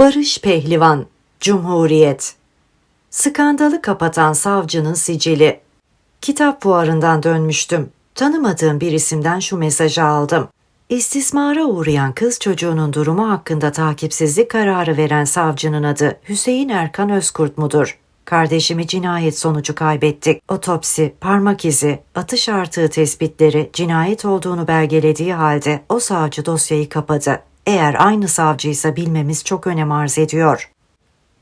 Barış Pehlivan, Cumhuriyet. Skandalı kapatan savcının sicili. Kitap fuarından dönmüştüm. Tanımadığım bir isimden şu mesajı aldım. İstismara uğrayan kız çocuğunun durumu hakkında takipsizlik kararı veren savcının adı Hüseyin Erkan Özkurt mudur? Kardeşimi cinayet sonucu kaybettik. Otopsi, parmak izi, atış artığı tespitleri cinayet olduğunu belgelediği halde o savcı dosyayı kapadı. Eğer aynı savcıysa bilmemiz çok önem arz ediyor.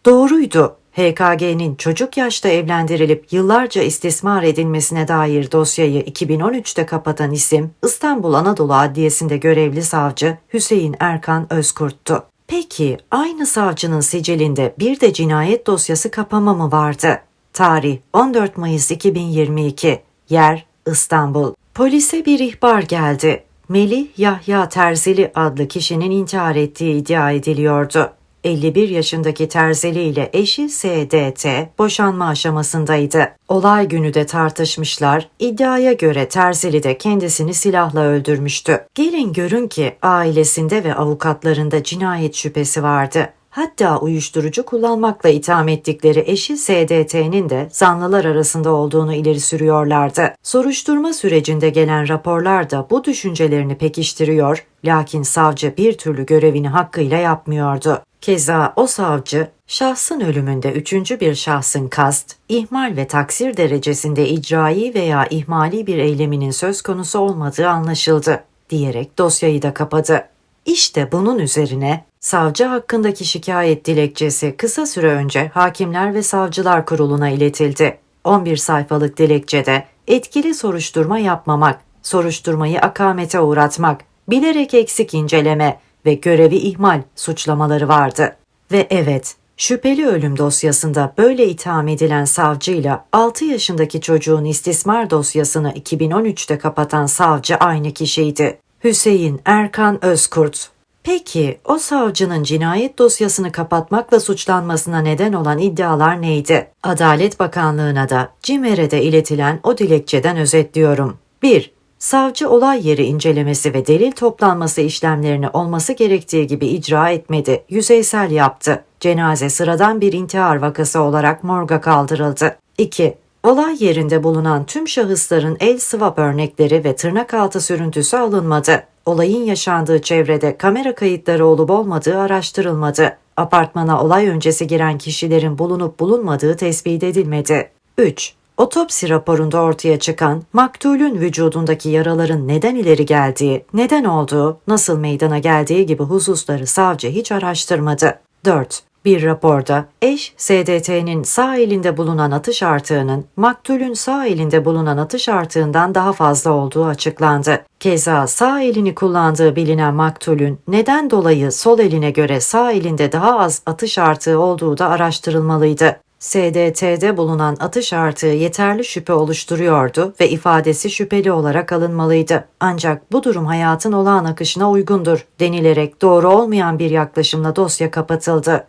Doğruydu. HKG'nin çocuk yaşta evlendirilip yıllarca istismar edilmesine dair dosyayı 2013'te kapatan isim İstanbul Anadolu Adliyesi'nde görevli savcı Hüseyin Erkan Özkurt'tu. Peki aynı savcının sicilinde bir de cinayet dosyası kapama mı vardı? Tarih 14 Mayıs 2022. Yer İstanbul. Polise bir ihbar geldi. Melih Yahya Terzili adlı kişinin intihar ettiği iddia ediliyordu. 51 yaşındaki Terzeli ile eşi SDT boşanma aşamasındaydı. Olay günü de tartışmışlar. İddiaya göre Terzeli de kendisini silahla öldürmüştü. Gelin görün ki ailesinde ve avukatlarında cinayet şüphesi vardı. Hatta uyuşturucu kullanmakla itham ettikleri eşi SDT'nin de zanlılar arasında olduğunu ileri sürüyorlardı. Soruşturma sürecinde gelen raporlar da bu düşüncelerini pekiştiriyor, lakin savcı bir türlü görevini hakkıyla yapmıyordu. Keza o savcı, şahsın ölümünde üçüncü bir şahsın kast, ihmal ve taksir derecesinde icrai veya ihmali bir eyleminin söz konusu olmadığı anlaşıldı, diyerek dosyayı da kapadı. İşte bunun üzerine savcı hakkındaki şikayet dilekçesi kısa süre önce Hakimler ve Savcılar Kurulu'na iletildi. 11 sayfalık dilekçede etkili soruşturma yapmamak, soruşturmayı akamete uğratmak, bilerek eksik inceleme ve görevi ihmal suçlamaları vardı. Ve evet, şüpheli ölüm dosyasında böyle itham edilen savcıyla 6 yaşındaki çocuğun istismar dosyasını 2013'te kapatan savcı aynı kişiydi. Hüseyin Erkan Özkurt. Peki o savcının cinayet dosyasını kapatmakla suçlanmasına neden olan iddialar neydi? Adalet Bakanlığı'na da CİMER'e iletilen o dilekçeden özetliyorum. 1. Savcı olay yeri incelemesi ve delil toplanması işlemlerini olması gerektiği gibi icra etmedi, yüzeysel yaptı. Cenaze sıradan bir intihar vakası olarak morga kaldırıldı. 2. Olay yerinde bulunan tüm şahısların el swab örnekleri ve tırnak altı sürüntüsü alınmadı. Olayın yaşandığı çevrede kamera kayıtları olup olmadığı araştırılmadı. Apartmana olay öncesi giren kişilerin bulunup bulunmadığı tespit edilmedi. 3. Otopsi raporunda ortaya çıkan maktulün vücudundaki yaraların neden ileri geldiği, neden olduğu, nasıl meydana geldiği gibi hususları savcı hiç araştırmadı. 4. Bir raporda eş SDT'nin sağ elinde bulunan atış artığının maktulün sağ elinde bulunan atış artığından daha fazla olduğu açıklandı. Keza sağ elini kullandığı bilinen maktulün neden dolayı sol eline göre sağ elinde daha az atış artığı olduğu da araştırılmalıydı. SDT'de bulunan atış artığı yeterli şüphe oluşturuyordu ve ifadesi şüpheli olarak alınmalıydı. Ancak bu durum hayatın olağan akışına uygundur denilerek doğru olmayan bir yaklaşımla dosya kapatıldı.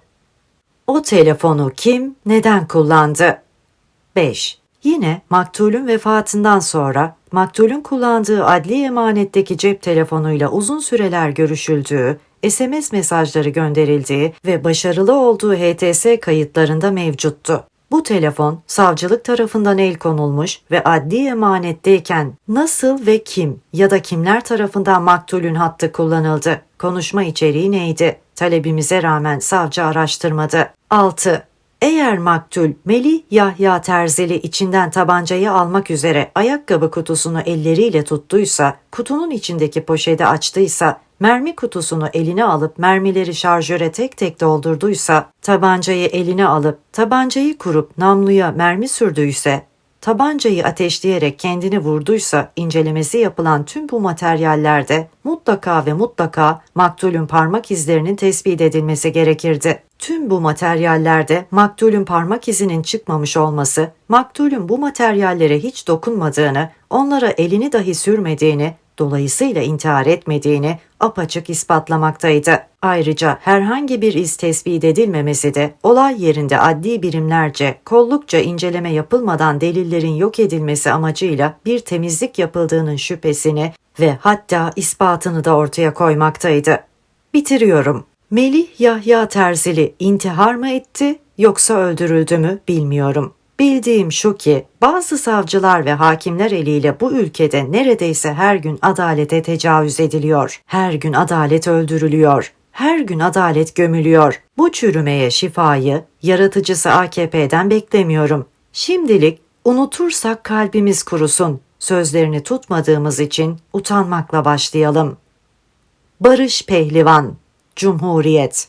O telefonu kim, neden kullandı? 5. Yine maktulün vefatından sonra maktulün kullandığı adli emanetteki cep telefonuyla uzun süreler görüşüldüğü, SMS mesajları gönderildiği ve başarılı olduğu HTS kayıtlarında mevcuttu. Bu telefon savcılık tarafından el konulmuş ve adli emanetteyken nasıl ve kim ya da kimler tarafından maktulün hattı kullanıldı? Konuşma içeriği neydi? Talebimize rağmen savcı araştırmadı. 6. Eğer maktul Melih Yahya Terzeli içinden tabancayı almak üzere ayakkabı kutusunu elleriyle tuttuysa, kutunun içindeki poşeti açtıysa, mermi kutusunu eline alıp mermileri şarjöre tek tek doldurduysa, tabancayı eline alıp tabancayı kurup namluya mermi sürdüyse, tabancayı ateşleyerek kendini vurduysa incelemesi yapılan tüm bu materyallerde mutlaka ve mutlaka maktulün parmak izlerinin tespit edilmesi gerekirdi. Tüm bu materyallerde maktulün parmak izinin çıkmamış olması, maktulün bu materyallere hiç dokunmadığını, onlara elini dahi sürmediğini, dolayısıyla intihar etmediğini apaçık ispatlamaktaydı. Ayrıca herhangi bir iz tespit edilmemesi de olay yerinde adli birimlerce kollukça inceleme yapılmadan delillerin yok edilmesi amacıyla bir temizlik yapıldığının şüphesini ve hatta ispatını da ortaya koymaktaydı. Bitiriyorum. Melih Yahya Terzili intihar mı etti yoksa öldürüldü mü bilmiyorum. Bildiğim şu ki bazı savcılar ve hakimler eliyle bu ülkede neredeyse her gün adalete tecavüz ediliyor. Her gün adalet öldürülüyor. Her gün adalet gömülüyor. Bu çürümeye şifayı yaratıcısı AKP'den beklemiyorum. Şimdilik unutursak kalbimiz kurusun. Sözlerini tutmadığımız için utanmakla başlayalım. Barış Pehlivan, Cumhuriyet